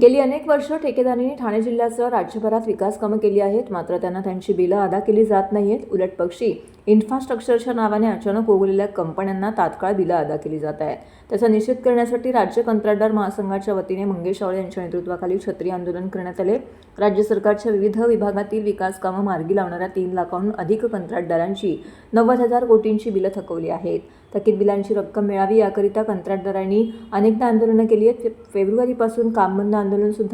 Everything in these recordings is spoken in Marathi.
गेली अनेक वर्ष ठेकेदारांनी ठाणे जिल्ह्यासह राज्यभरात विकास कामं केली आहेत. मात्र त्यांना त्यांची बिलं अदा केली जात नाही आहेत उलट पक्षी इन्फ्रास्ट्रक्चरच्या नावाने अचानक उगवलेल्या कंपन्यांना तात्काळ बिलं अदा केली जात आहेत. त्याचा निषेध करण्यासाठी राज्य कंत्राटदार महासंघाच्या वतीने मंगेश आवळे यांच्या नेतृत्वाखाली छत्री आंदोलन करण्यात आले. राज्य सरकारच्या विविध विभागातील विकास कामं मार्गी लावणाऱ्या तीन लाखांहून अधिक कंत्राटदारांची नव्वद हजार कोटींची बिलं थकवली आहेत. थकीत बिलांची रक्कम मिळावी याकरिता कंत्राटदारांनी अनेकदा आंदोलनं केली आहेत. फे- फेब्रुवारीपासून काम बंद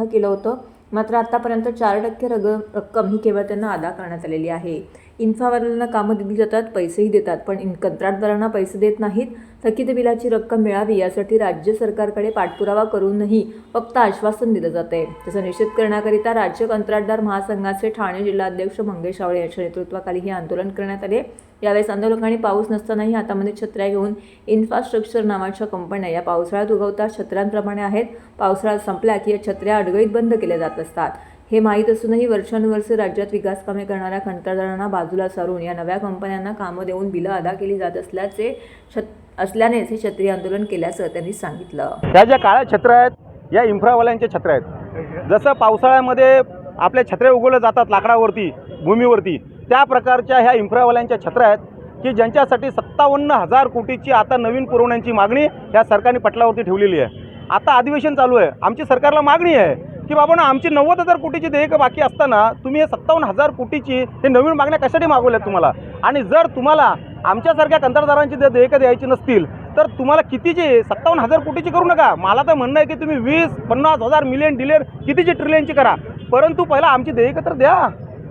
केलं होतं. मात्र आतापर्यंत चार टक्के रग रक्कम ही केवळ त्यांना अदा करण्यात आलेली आहे. इन्फावाल्यांना कामं दिली जातात पैसेही देतात पण इन कंत्राटदारांना पैसे देत नाहीत. थकीत बिलाची रक्कम मिळावी यासाठी राज्य सरकारकडे पाठपुरावा करूनही फक्त आश्वासन दिलं जात आहे त्याचा निषेध करण्याकरिता राज्य कंत्राटदार महासंघाचे ठाणे जिल्हाध्यक्ष मंगेश आवळे यांच्या नेतृत्वाखाली हे आंदोलन करण्यात आले. यावेळेस आंदोलकांनी पाऊस नसतानाही हातामध्ये छत्र्या घेऊन इन्फ्रास्ट्रक्चर नावाच्या कंपन्या या पावसाळ्यात उगवतात छत्र्यांप्रमाणे आहेत. पावसाळा संपला की या छत्र्या अडगळीत बंद केल्या जात असतात. हे माहीत असूनही वर्षानुवर्षे राज्यात विकासकामे करणाऱ्या कंत्राटदारांना बाजूला सारून या नव्या कंपन्यांना कामं देऊन बिलं अदा केली जात असल्याचे छत असल्यानेच हे छत्री आंदोलन केल्याचं त्यांनी सांगितलं. ह्या ज्या काळ्या छत्र्या आहेत या इन्फ्रावाल्यांच्या छत्र्या आहेत. जसं पावसाळ्यामध्ये आपल्या छत्र्या उगवल्या जातात लाकडावरती भूमीवरती त्या प्रकारच्या ह्या इन्फ्रावाल्यांच्या छत्र्या आहेत की ज्यांच्यासाठी सत्तावन्न हजार कोटीची आता नवीन पुरवण्याची मागणी ह्या सरकारने पटलावरती ठेवलेली आहे. आता अधिवेशन चालू आहे. आमची सरकारला मागणी आहे. की बाबा ना आमची नव्वद हजार कोटीची देयकं बाकी असताना तुम्ही हे सत्तावन्न हजार कोटीची हे नवीन मागण्या कशासाठी मागवल्यात तुम्हाला? आणि जर तुम्हाला आमच्यासारख्या कंत्राटदारांची जर देयकं द्यायची नसतील तर तुम्हाला कितीची सत्तावन्न हजार कोटीची करू नका. मला तर म्हणणं आहे की तुम्ही वीस पन्नास हजार मिलियन डिलियन कितीची ट्रिलियनची करा. परंतु पहिला आमची देयकं तर द्या.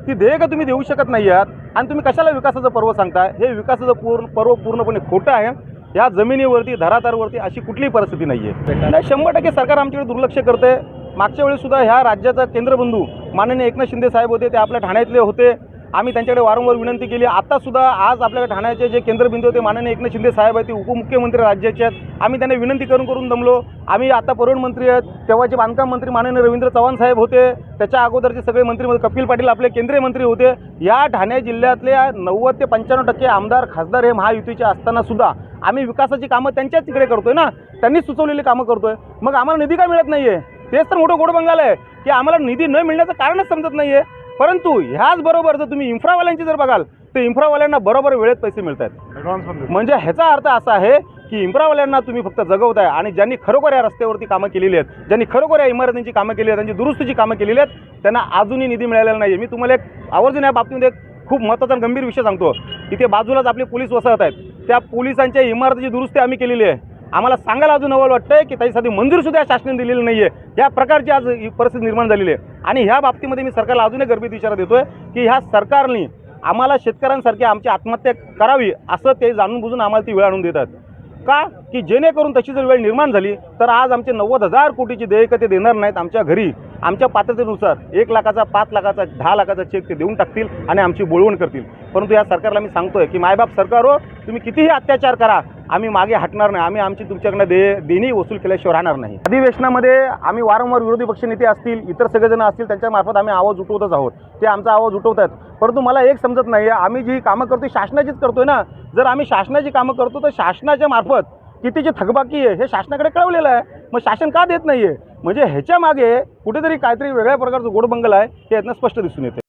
ती देयकं तुम्ही देऊ शकत नाही आहात. आणि तुम्ही कशाला विकासाचं पर्व सांगताय? हे विकासाचं पूर्ण पर्व पूर्णपणे खोटं आहे. या जमिनीवरती धरातरवरती अशी कुठलीही परिस्थिती नाही आहे नाही शंभर टक्के सरकार आमच्याकडे दुर्लक्ष करते मागच्या वेळीसुद्धा ह्या राज्याचा केंद्रबंधू माननीय एकनाथ शिंदे साहेब होते ते आपल्या ठाण्यातले होते. आम्ही त्यांच्याकडे वारंवार विनंती केली. आत्तासुद्धा आज आपल्याकडे ठाण्याचे जे केंद्रबिंदू होते माननीय एकनाथ शिंदे साहेब आहेत ते उपमुख्यमंत्री राज्याचे आहेत. आम्ही त्यांना विनंती करून करून दमलो. आम्ही आता परिवहन मंत्री आहेत तेव्हाचे बांधकाम मंत्री माननीय रवींद्र चव्हाण साहेब होते त्याच्या अगोदरचे सगळे मंत्री म्हणजे कपिल पाटील आपले केंद्रीय मंत्री होते. या ठाणे जिल्ह्यातल्या नव्वद ते पंच्याण्णव टक्के आमदार खासदार हे महायुतीचे असतानासुद्धा आम्ही विकासाची कामं त्यांच्याच तिकडे करतोय ना? त्यांनी सुचवलेली कामं करतोय. मग आम्हाला निधी का मिळत नाही आहे तेच तर मोठं गोड बंगाल आहे की आम्हाला निधी न मिळण्याचं कारणच समजत नाही आहे परंतु ह्याचबरोबर जर तुम्ही इन्फ्रावाल्यांची जर बघाल तर इन्फ्रावाल्यांना बरोबर वेळेत पैसे मिळत आहेत म्हणजे ह्याचा अर्थ असा आहे की इम्प्रावाल्यांना तुम्ही फक्त जगवताय आणि ज्यांनी खरोखर या रस्त्यावरती कामं केलेली आहेत ज्यांनी खरोखर या इमारतींची कामं केली आहेत त्यांची दुरुस्तीची कामं केलेली आहेत त्यांना अजूनही निधी मिळालेला नाही मी तुम्हाला एक आवर्जून या बाबतीमध्ये एक खूप महत्त्वाचा गंभीर विषय सांगतो. इथे बाजूलाच आपले पोलीस वसत आहेत. त्या पोलिसांच्या इमारतीची दुरुस्ती आम्ही केलेली आहे. आम्हाला सांगायला अजून अवल वाटतं की त्याच्यासाठी मंजूरसुद्धा शासनाने दिलेली नाही आहे या प्रकारची आज ही परिस्थिती निर्माण झालेली आहे. आणि ह्या बाबतीमध्ये मी सरकारला अजून एक गर्भित इशारा आहे की ह्या सरकारने आम्हाला शेतकऱ्यांसारखी आमची आत्महत्या करावी असं ते जाणून बुजून आम्हाला ती वेळ आणून देतात. का? की जेणेकरून तशी जर वेळ निर्माण झाली तर आज आमचे नव्वद हजार कोटीची देयकं ते देणार नाहीत आमच्या घरी. आमच्या पात्रतेनुसार एक लाखाचा पाच लाखाचा दहा लाखाचा चेक ते देऊन टाकतील आणि आमची बोलवण करतील. परंतु या सरकारला मी सांगतोय की मायबाप सरकार हो तुम्ही कितीही अत्याचार करा आम्ही मागे हटणार नाही. आम्ही आमची तुमच्याकडनं दे देणी वसूल केल्याशिवाय राहणार नाही. अधिवेशनामध्ये आम्ही वारंवार विरोधी पक्षनेते असतील इतर सगळेजण असतील त्यांच्यामार्फत आम्ही आवाज उठवतच आहोत. ते आमचा आवाज उठवत आहेत. परंतु मला एक समजत नाही आम्ही जी कामं करतो शासनाचीच करतोय ना? जर आम्ही शासनाची कामं करतो तर शासनाच्या मार्फत कितीची थकबाकी आहे हे शासनाकडे कळवलेलं आहे. मग शासन का देत नाही आहे म्हणजे ह्याच्या मागे कुठेतरी काहीतरी वेगळ्या प्रकारचं गोडबंगल आहे हे यातनं स्पष्ट दिसून येते.